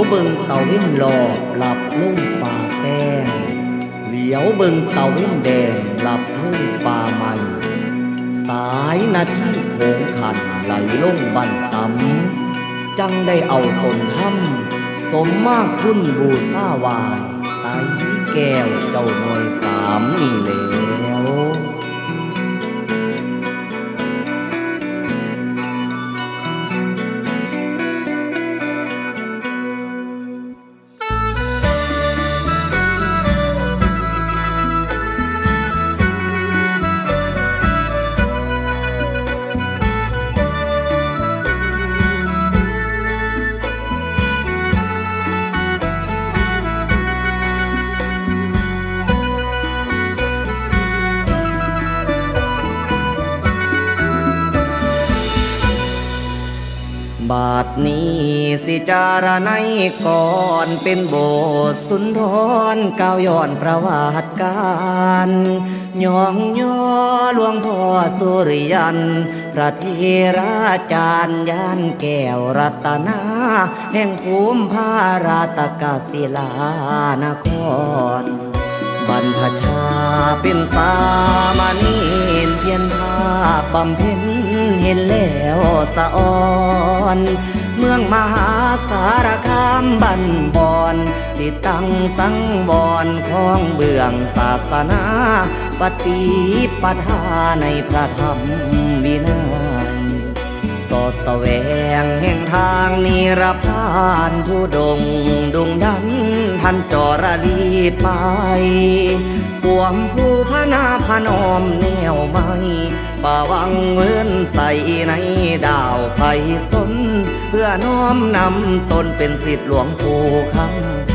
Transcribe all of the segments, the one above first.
วเบิงเต่าเว้นหลอบหลับลุ่มป่าแซงเหลียวเบิงเต่าเว้นแดงหลับลุ่มป่าใหม่สายนาที่โขงขันไหลลงบันตำจังได้เอาตนถ้ำสมมากขึ้นบูซาวายไตแก้วเจ้าหน่วยสามนี่แล้ว สิจารในก่อนเป็นโบสถ์สุนทรก้าวย้อนประวัติการยองย่อหลวงพ่อสุริยันพระเทราจารย์ยานแก้วรัตนาแห่งภูมิพาราตกศิลานคร บรรพชาเป็นสามเณรเพียรภาพบำเพ็ญเห็นแล้วสะอ่อน เมืองมหาสารคามบันบอนจิตตั้งสังวรของเบื้องศาสนา ปฏิปทาในพระธรรมวินัยสอดแสวงแห่งทางนิรพานผู้ดงดุงดันท่านจรลีไปปวมผู้พนาพนอมแนวไม้ ฝ่าวังเวินใส่ในดาวไพสน เพื่อน้อมนำตนเป็นสิทธิหลวงปู่คำ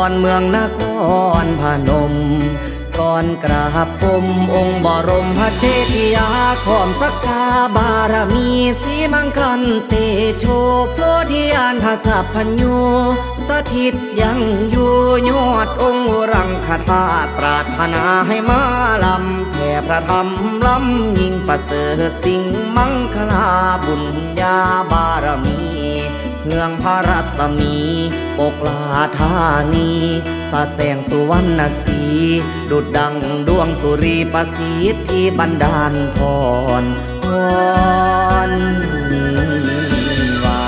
ดบอนเมืองนครพนม ก่อนกราบปมองค์บรมพระเจติยาขอมสักกาบารมีสีมังคันเตโชโพธิญาณภาษาพัญญูสถิตยังอยู่ยอดองค์รังคธาตุปรารถนาให้มาลำแผ่พระธรรมล้ำยิ่งประเสริฐสิ่งมังคลาบุญญาบารมี เพื่องพระรัศมี ปกลาธานีสาแสงสุวรรณสี ดุดดังดวงสุรีประสิทธิที่บันดาลพรพรว่า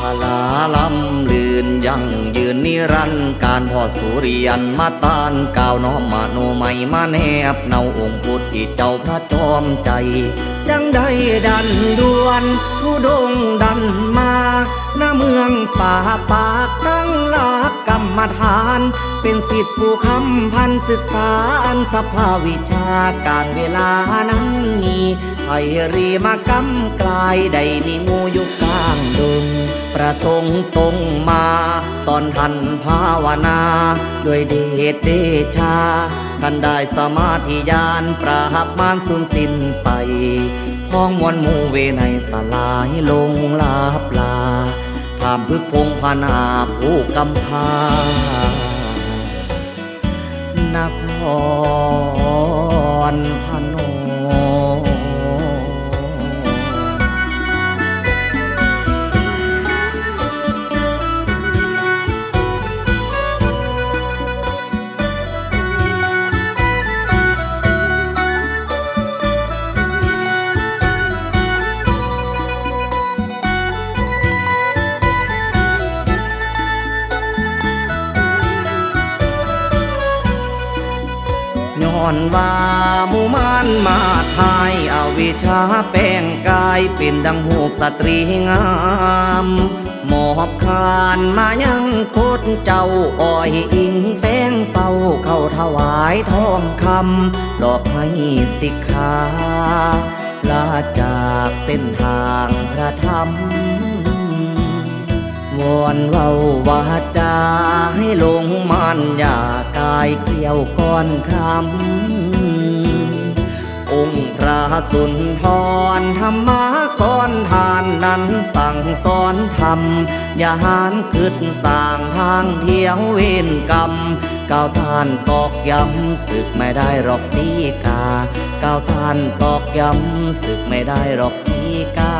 พลาลำลืนยังยืนนิรันดร์การพ่อสุริยันมาตานก้าวน้อมมาโนไม่มาแนบเนาองค์พุทธที่เจ้าพระจอมใจ จังได้ดันดวนผู้ดงดันมา หน้าเมืองป่าปากตั้งหลักกรรมฐาน เป็นสิทธิผู้คำพันศึกษาอันสภาวิชาการเวลานั้นมีไอรีมากำกลายได้มีงูอยู่กลางดงประสงค์ตรงมา ตอนท่านภาวนา ด้วยเดชเดชาท่านได้สมาธิญาณปราบมารสูญสิ้นไปพ้องมวลมูเวในสลายลงลาปลา ถามพึกพงพานาผู้กำพานครพนม อนว่ามูมานมาทายเอาวิชาแป้งกายเป็นดังหูสตรีงามหมอบคานมายังโคตเจ้าอ้อยอิงแสงเฝ้าเข้าถวายทองคำดอกให้สิกขาลาจากเส้นทางพระธรรม วอนเว้าวาจาให้ลงมันอย่ากายเกลียวก้อนคำ องค์พระสุนทรธรรมากรทานนั้นสั่งสอนธรรม อย่าหานคืดสร้างทางเที่ยวเวนกรรมก้าวท่านตอกย้ำศึกไม่ได้หรอกสีกาก้าวท่านตอกย้ำศึกไม่ได้หรอกสีกา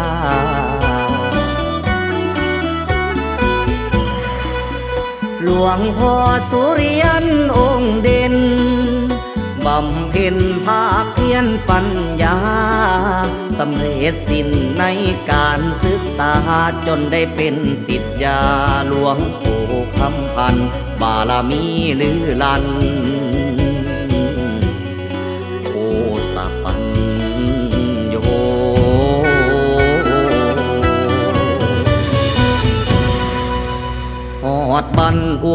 ลวงพ่อสุริยันองค์เด่นบำเพ็ญภาคเพียนปัญญาสำเร็จสิ้นในการศึกษาจนได้เป็นสิทธยาหลวงปู่คำพัน บารมีลือลัน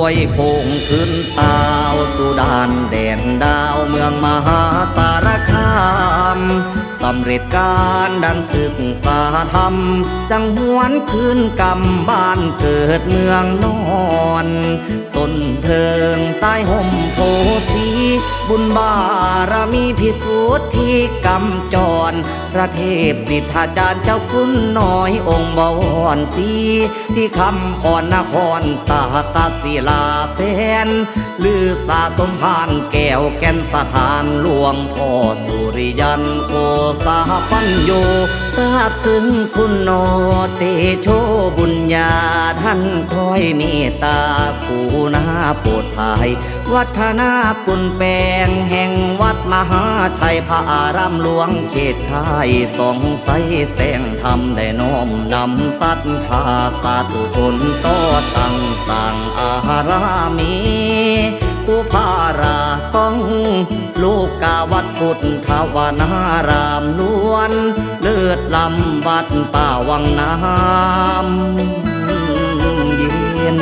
วยโคงขึ้นตาวสุดานแดนดาวเมืองมหาสารคามสำเร็จ การดันศึกษาธรรม จังหวนคืนกำบ้านเกิดเมืองนอนสนเทิงใต้ห่มโพสีบุญบารมีพิสูจน์ที่กำจร พระเทพสิทธาจารย์เจ้าคุณน้อยองค์บวรสีที่คำอ่อนนครตากาศิลาเสนลือสาสมพานแก้วแก่นสถานหลวงพ่อสุริยันโคสาปั้นโยทราบซึ้งคุณโนเตโชบุญญาท่านคอยเมตตาคูนาโปรดภาย วัฒนาปุนแปลงแห่งวัดมหาชัยพระอารามหลวงเขตไทยสองใสแสงธรรมได้น้อมนำสัทธาสาธุชนต่อตั้งสร้างอารามีผู้พาราต้องลูกกาวัดพุทธวนารามนวลเลือดลำวัดป่าวังน้ำเย็น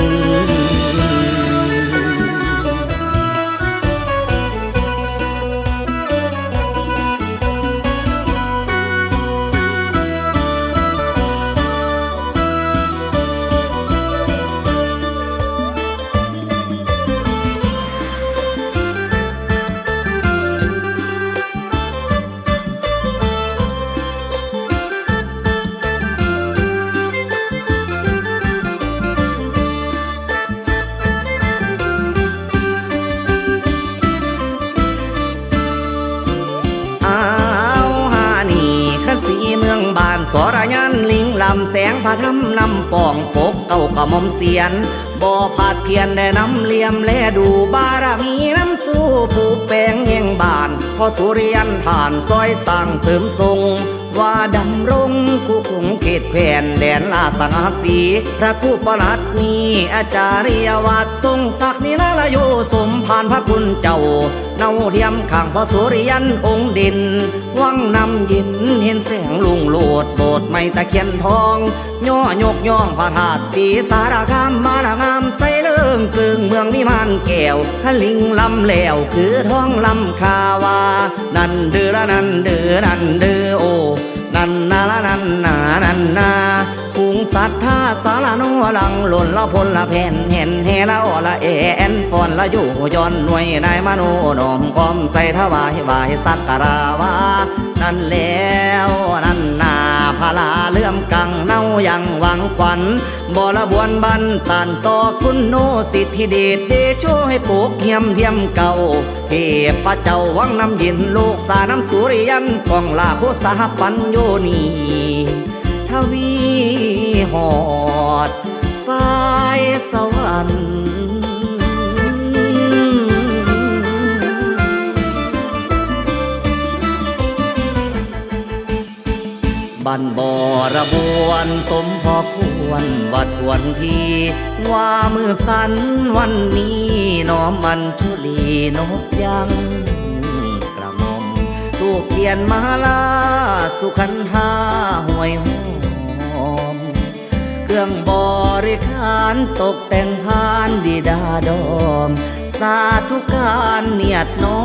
แสงพระธรรมนำปองปกเก่ากระมอมเสียน บ่อผาดเพียนได้นำเลี่ยมแลดูบารมีน้ำสู้ผู้แปลงเงียงบานพอสุริยันผ่านซอยสร้างเสริมทรง ว่าดำรงกุคงเขตแขวนแดนลาสังหสี พระคู่ประหลัดมีอาจาริยวัดทรงศักดิ์นิรลโยสมผ่านพระคุณเจ้า เนาเทียมข้างพระสุริยันองค์ดิน วังนำยินเห็นแสงลุงโลดโบสถ์ไม่ตะเคียนทอง ย่อยกย่องพระธาตุสีสารคามมาละงามใสเลิงกึ่งเมืองวิมานแก้วพลิงลำแล้วคือท้องลำคาวา นันเดือละนันเดือนันเดือโอ นันนาละนันนานันนาฝูงสัตว์ท่าสารโนหลังหล่นละพลละแผ่นเห็นเฮละอละเอแอนฟอนละอยู่ย้อนหน่วยนายมโนดอมกอมใส่ถวายบายสักการาวา นั่นแล้วนั่นน พาลาเลื่อมกังเน่ายังหวังขวัญบรบวนบันตันต่อคุณโนสิทธิเดชเดโชให้ปลูกเฮียมเทียมเก่าเทพเจ้าวังน้ำเย็นลูกสาน้ำสุริยันกองลาผู้สหปัญโยนีทวีหอดฝ่ายสวรรค์ บันบอระบวนสมพอควรวัดวันทีว่ามือสันวันนี้น้อมมันชุลีนกยังกระมอมตูกเขียนมาลาสุขันธาห่วยหอม เครื่องบริขารตกแต่งพานดีดาดอม สาธุการเนียดน้อ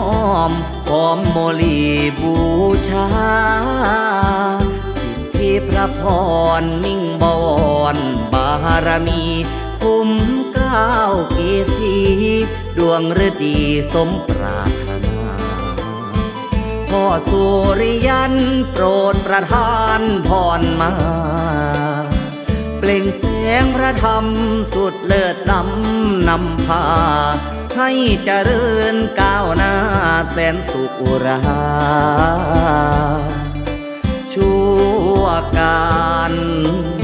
มหอมโมลีบูชา พระพรมิ่งบอนบารมีคุ้มเกล้าวเกษีดวงฤดีสมปรารถนาพ่อสุริยันโปรดประทานพรมา เปล่งแสงพระธรรมสุดเลิศล้ำนำพา ให้เจริญก้าวหน้าแสนสุขอุรา การ